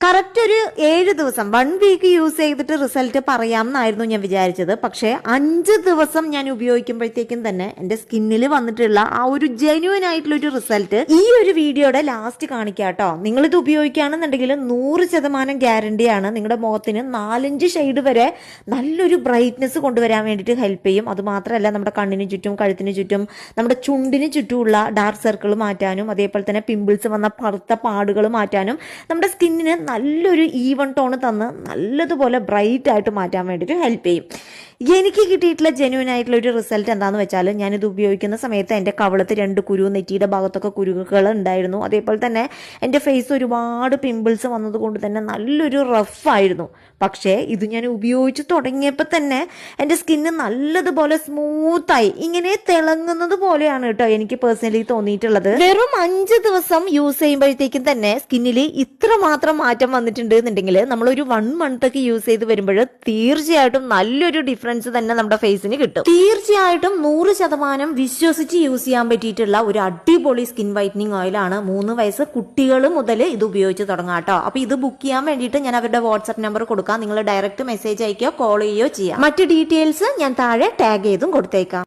Correct ഒരു ഏഴ് ദിവസം വൺ വീക്ക് യൂസ് ചെയ്തിട്ട് റിസൾട്ട് പറയാമെന്നായിരുന്നു ഞാൻ വിചാരിച്ചത്. പക്ഷേ അഞ്ച് ദിവസം ഞാൻ ഉപയോഗിക്കുമ്പോഴത്തേക്കും തന്നെ എന്റെ സ്കിന്നിൽ വന്നിട്ടുള്ള ആ ഒരു ജെന്യൂൻ ആയിട്ടുള്ള ഒരു റിസൾട്ട് ഈ ഒരു വീഡിയോയുടെ ലാസ്റ്റ് കാണിക്കാം കേട്ടോ നിങ്ങളിത് ഉപയോഗിക്കുകയാണെന്നുണ്ടെങ്കിൽ നൂറ് ശതമാനം ഗ്യാരണ്ടിയാണ് നിങ്ങളുടെ മുഖത്തിന് നാലഞ്ച് ഷെയ്ഡ് വരെ നല്ലൊരു ബ്രൈറ്റ്നെസ് കൊണ്ടുവരാൻ വേണ്ടിയിട്ട് ഹെൽപ്പ് ചെയ്യും. അത് മാത്രമല്ല നമ്മുടെ കണ്ണിന് ചുറ്റും കഴുത്തിന് ചുറ്റും നമ്മുടെ ചുണ്ടിന് ചുറ്റുമുള്ള ഡാർക്ക് സർക്കിൾ മാറ്റാനും അതേപോലെ തന്നെ പിമ്പിൾസ് വന്ന പറുത്ത പാടുകൾ മാറ്റാനും നമ്മുടെ സ്കിന്നിന് നല്ലൊരു ഈവൺ ടോൺ തന്ന് നല്ലതുപോലെ ബ്രൈറ്റ് ആയിട്ട് മാറ്റാൻ വേണ്ടിയിട്ട് ഹെൽപ്പ് ചെയ്യും. എനിക്ക് കിട്ടിയിട്ടുള്ള ജെന്യൂൻ ആയിട്ടുള്ള ഒരു റിസൾട്ട് എന്താണെന്ന് വെച്ചാൽ ഞാനിത് ഉപയോഗിക്കുന്ന സമയത്ത് എന്റെ കവളത്ത് രണ്ട് കുരു നെറ്റിയുടെ ഭാഗത്തൊക്കെ കുരുകൾ ഉണ്ടായിരുന്നു. അതേപോലെ തന്നെ എന്റെ ഫേസ് ഒരുപാട് പിമ്പിൾസ് വന്നതുകൊണ്ട് തന്നെ നല്ലൊരു റഫായിരുന്നു പക്ഷേ ഇത് ഞാൻ ഉപയോഗിച്ച് തുടങ്ങിയപ്പോൾ തന്നെ എന്റെ സ്കിന്ന് നല്ലതുപോലെ സ്മൂത്തായി ഇങ്ങനെ തിളങ്ങുന്നത് പോലെയാണ് കേട്ടോ എനിക്ക് പേഴ്സണലി തോന്നിയിട്ടുള്ളത്. വെറും അഞ്ച് ദിവസം യൂസ് ചെയ്യുമ്പോഴത്തേക്കും തന്നെ സ്കിന്നിൽ ഇത്ര മാത്രം മാറ്റം വന്നിട്ടുണ്ട് എന്നുണ്ടെങ്കിൽ നമ്മളൊരു വൺ മന്ത് ഒക്കെ യൂസ് ചെയ്ത് വരുമ്പോൾ തീർച്ചയായിട്ടും നല്ലൊരു ഡിഫറൻസ് തന്നെ നമ്മുടെ ഫേസിന് കിട്ടും. തീർച്ചയായിട്ടും നൂറ് ശതമാനം വിശ്വസിച്ച് യൂസ് ചെയ്യാൻ പറ്റിയിട്ടുള്ള ഒരു അടിപൊളി സ്കിൻ വൈറ്റനിങ് ഓയിലാണ് മൂന്ന് വയസ്സ് കുട്ടികൾ മുതൽ ഇത് ഉപയോഗിച്ച് തുടങ്ങാം കേട്ടോ. അപ്പൊ ഇത് ബുക്ക് ചെയ്യാൻ വേണ്ടിയിട്ട് ഞാൻ അവരുടെ വാട്സ്ആപ്പ് നമ്പർ കൊടുക്കാം. നിങ്ങൾ ഡയറക്റ്റ് മെസ്സേജ് അയക്കുകയോ കോൾ ചെയ്യുകയോ ചെയ്യാം. മറ്റ് ഡീറ്റെയിൽസ് ഞാൻ താഴെ ടാഗ് ചെയ്തും കൊടുത്തേക്കാം.